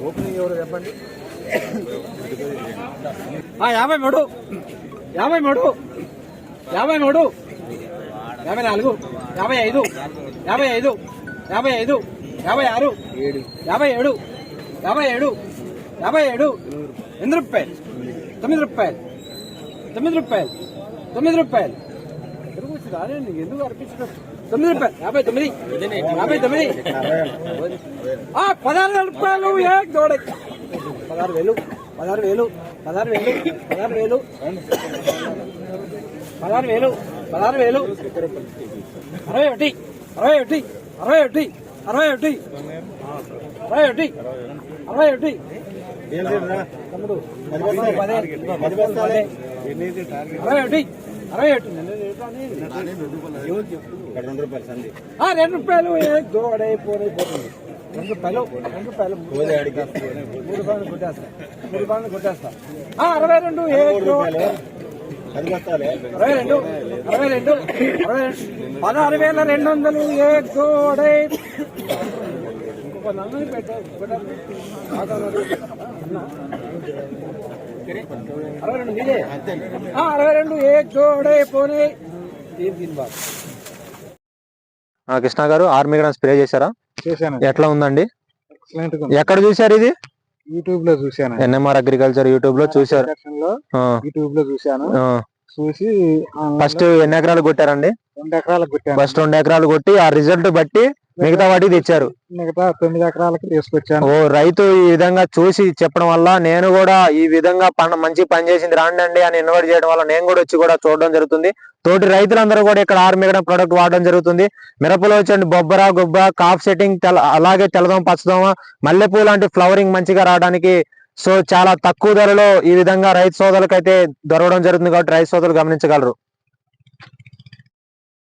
Opening ఎవరు చెప్పండి? ఆ, యాభై మూడు. యాభై మూడు. యాభై మూడు. యాభై నాలుగు. యాభై ఐదు. యాభై ఐదు. యాభై ఐదు. యాభై ఆరు. ఏడు. యాభై ఏడు. యాభై ఏడు. యాభై ఏడు. ఎనిమిది రూపాయలు. తొమ్మిది రూపాయలు. తొమ్మిది రూపాయలు. తొమ్మిది రూపాయలు. నీకు ఎందుకు అర్పించడం? తొమ్మిది రూపాయలు. యాభై తొమ్మిది. యాభై తొమ్మిది. ఆ, పదహారు రూపాయలు ఏ దోడ? పదహారు వేలు. పదహారు వేలు. పదహారు వేలు. పదహారు వేలు. పదహారు వేలు. పదహారు వేలు. అరవై ఒకటి. అరవై ఒకటి. అరవై ఒకటి. అరవై ఒకటి. అరవై ఒకటి. అరవై ఒకటి. తమ్ముడు. అరవై ఒకటి. అరవై ఒకటి ఇక్కడ రెండు రూపాయలు రెండు రూపాయలు దోడై రెండు రూపాయలు రెండు రూపాయలు మూడు రూపాయలు కొట్టేస్తా. మూడు రూపాయలు కొట్టేస్తా. ఆ, అరవై రెండు అరవై రెండు అరవై రెండు అరవై రెండు. పదహారు వేల రెండు వందలు ఏ గోడై ఇంకొక నన్ను పెట్టారు అరవై రెండు ఏ పోనీ కృష్ణ గారు ఆర్మీ గన్ స్ప్రే చేశారా? ఎట్లా ఉందండి? ఎక్కడ చూశారు ఇది? యూట్యూబ్లో చూశాను. ఎన్ఎంఆర్ అగ్రికల్చర్ యూట్యూబ్లో ఆ, యూట్యూబ్లో చూశాను. ఆ. చూసి ఫస్ట్ ఎన్ని ఎకరాలు కొట్టారండి? రెండు కొట్టాను. ఫస్ట్ రెండు ఎకరాలు కొట్టి ఆ రిజల్ట్ బట్టి మిగతా వాటికి తెచ్చారు. మిగతా తొమ్మిది ఎకరాలకు తీసుకొచ్చాను. ఓ రైతు ఈ విధంగా చూసి చెప్పడం వల్ల నేను కూడా ఈ విధంగా పంట మంచి పని చేసింది. రాండి అని ఇన్వైట్ చేయడం వల్ల నేను కూడా వచ్చి కూడా చూడడం జరుగుతుంది. తోటి రైతులందరూ కూడా ఇక్కడ ఆర్మీ గన్ ప్రొడక్ట్ వాడడం జరుగుతుంది. మిరపలో వచ్చండి బొబ్బర గుబ్బ కాఫ్ సెట్టింగ్ తెల్ల అలాగే తెల్లదోమ పచ్చదోమ మల్లెపూ లాంటి ఫ్లవరింగ్ మంచిగా రావడానికి సో చాలా తక్కువ ధరలో ఈ విధంగా రైతు సోదరులకైతే దొరకడం జరుగుతుంది కాబట్టి రైతు సోదరులు గమనించగలరు.